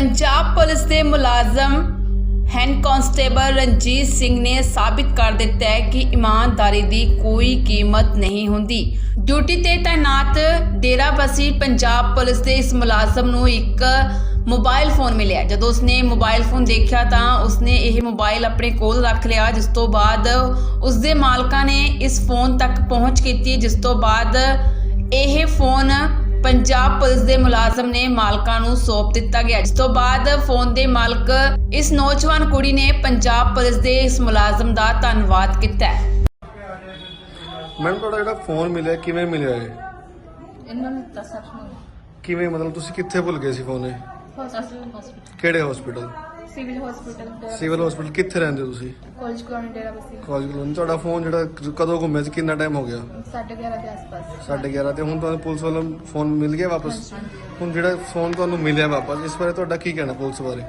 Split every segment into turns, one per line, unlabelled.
Punjab police ਦੇ ਮੁਲਾਜ਼ਮ head constable Ranjit Singh ਨੇ ਸਾਬਿਤ ਕਰ ਦਿੱਤਾ ਹੈ ਕਿ ਇਮਾਨਦਾਰੀ ਦੀ ਕੋਈ ਕੀਮਤ ਨਹੀਂ ਹੁੰਦੀ। ਡਿਊਟੀ ਤੇ ਤਾਇਨਾਤ ਡੇਰਾਬੱਸੀ ਪੰਜਾਬ ਪੁਲਿਸ ਦੇ ਇਸ ਮੁਲਾਜ਼ਮ ਨੂੰ ਇੱਕ ਮੋਬਾਈਲ ਫੋਨ ਮਿਲਿਆ। ਜਦੋਂ ਉਸਨੇ ਮੋਬਾਈਲ ਫੋਨ ਦੇਖਿਆ ਤਾਂ ਉਸਨੇ ਇਹ ਮੋਬਾਈਲ ਆਪਣੇ ਕੋਲ ਰੱਖ ਲਿਆ, ਜਿਸ ਤੋਂ ਬਾਅਦ ਉਸਦੇ ਮਾਲਕਾਂ ਨੇ ਇਸ ਫੋਨ ਤੱਕ ਪਹੁੰਚ ਕੀਤੀ, ਜਿਸ ਤੋਂ ਬਾਅਦ ਇਹ ਫੋਨ ਪੰਜਾਬ ਪੁਲਿਸ ਦੇ ਮੁਲਾਜ਼ਮ ਨੇ ਮਾਲਕਾਂ ਨੂੰ ਸੌਂਪ ਦਿੱਤਾ ਗਿਆ। ਜਿਸ ਤੋਂ ਬਾਅਦ ਫੋਨ ਦੇ ਮਾਲਕ ਇਸ ਨੌਜਵਾਨ ਕੁੜੀ ਨੇ ਪੰਜਾਬ ਪੁਲਿਸ ਦੇ ਇਸ ਮੁਲਾਜ਼ਮ ਦਾ ਧੰਨਵਾਦ ਕੀਤਾ ਹੈ।
ਮੈਡਮ ਤੁਹਾਡਾ ਜਿਹੜਾ ਫੋਨ ਮਿਲਿਆ ਕਿਵੇਂ ਮਿਲਿਆ ਇਹ?
ਇਹਨਾਂ ਨੂੰ ਦੱਸਾਂ ਨੂੰ
ਕਿਵੇਂ ਮਤਲਬ ਤੁਸੀਂ ਕਿੱਥੇ ਭੁੱਲ ਗਏ ਸੀ ਫੋਨ ਇਹ?
Hospital hospital.
ਕਿਹੜੇ hospital?
Civil hospital
civil hospital ਕਿੱਥੇ ਰਹਿੰਦੇ ਹੋ ਤੁਸੀਂ?
College colony Dera Bassi
college colony ਤੁਹਾਡਾ ਫੋਨ ਜਿਹੜਾ ਕਦੋਂ ਘੁੰਮਿਆ ਸੀ ਕਿੰਨਾ ਟਾਈਮ ਹੋ ਗਿਆ?
11:30 ਦੇ ਆਸ-ਪਾਸ।
ਸਾਢੇ 11 ਤੇ ਹੁਣ ਤੁਹਾਨੂੰ ਪੁਲਿਸ ਵੱਲੋਂ ਫੋਨ ਮਿਲ ਗਿਆ ਵਾਪਸ? ਹੁਣ ਜਿਹੜਾ ਫੋਨ ਤੁਹਾਨੂੰ ਮਿਲਿਆ ਵਾਪਸ ਇਸ ਬਾਰੇ ਤੁਹਾਡਾ ਕੀ ਕਹਿਣਾ ਪੁਲਿਸ ਬਾਰੇ?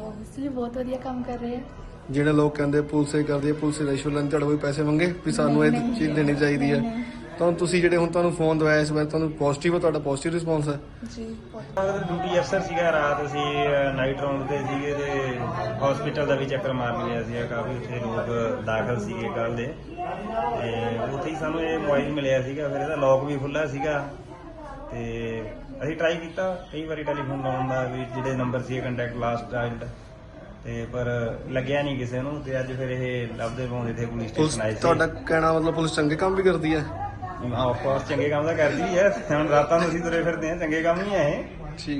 ਓਬਵੀਅਸਲੀ ਬਹੁਤ ਵਧੀਆ ਕੰਮ ਕਰ ਰਹੇ ਆ।
ਜਿਹੜੇ ਲੋਕ ਕਹਿੰਦੇ ਪੁਲਿਸ ਇਹ ਕਰਦੀ ਹੈ ਪੁਲਿਸ ਰਿਸ਼ਵਤ ਲੈਂਦੀ ਤੁਹਾਡੇ ਕੋਈ ਪੈਸੇ ਮੰਗੇ ਵੀ ਸਾਨੂੰ ਇਹ ਚੀਜ਼ ਦੇਣੀ ਚਾਹੀਦੀ ਹੈ। ਤਾਂ ਤੁਸੀਂ ਜਿਹੜੇ ਹੁਣ ਤੁਹਾਨੂੰ ਫੋਨ ਦਵਾਇਆ ਇਸ ਬਾਰੇ ਤੁਹਾਨੂੰ ਪੋਜ਼ਿਟਿਵ ਹੈ ਤੁਹਾਡਾ ਪੋਜ਼ਿਟਿਵ ਰਿਸਪੌਂਸ ਹੈ
ਜੀ ਬਹੁਤ।
ਡਿਊਟੀ ਅਫਸਰ ਸੀਗਾ ਰਾਤ ਅਸੀਂ ਨਾਈਟ ਰਾਉਂਡ ਤੇ ਸੀਗੇ ਤੇ ਹਸਪੀਟਲ ਦਾ ਵੀ ਚੱਕਰ ਮਾਰ ਲਿਆ ਸੀਗਾ ਕਾਫੀ ਉੱਥੇ ਲੋਕ ਦਾਖਲ ਸੀਗੇ ਕੱਲ ਦੇ। ਤੇ ਉੱਥੇ ਹੀ ਸਾਨੂੰ ਇਹ ਮੋਬਾਈਲ ਮਿਲਿਆ ਸੀਗਾ ਫਿਰ ਇਹਦਾ ਲੌਕ ਵੀ ਖੁੱਲਾ ਸੀਗਾ। ਤੇ ਅਸੀਂ ਟਰਾਈ ਕੀਤਾ ਕਈ ਵਾਰੀ ਟੈਲੀਫੋਨ ਲਾਉਣ ਦਾ ਵੀ ਜਿਹੜੇ ਨੰਬਰ ਸੀ ਕੰਟੈਕਟ ਲਾਸਟ ਡਾਇਲਡ ਤੇ ਪਰ ਲੱਗਿਆ ਨਹੀਂ ਕਿਸੇ ਨੂੰ ਤੇ ਅੱਜ ਫਿਰ ਇਹ ਲੱਭਦੇ ਪਾਉਂਦੇ ਇੱਥੇ ਪੁਲਿਸ
ਪੁਲਿਸ
ਸਟੇਸ਼ਨ ਆਏ ਸੀ।
ਤੁਹਾਡਾ ਕਹਿਣਾ ਮਤਲਬ ਪੁਲਿਸ ਚੰਗੇ ਕੰਮ ਵੀ ਕਰਦੀ ਹੈ।
ਆਫ ਕੋਰਸ ਚੰਗੇ ਕੰਮ ਤਾਂ ਕਰਦੀ ਹੈ ਹੁਣ ਰਾਤਾਂ ਨੂੰ ਅਸੀਂ ਤੁਰੇ ਫਿਰਦੇ ਹਾਂ ਚੰਗੇ ਕੰਮ ਹੀ ਹੈ ਇਹ। ਠੀਕ।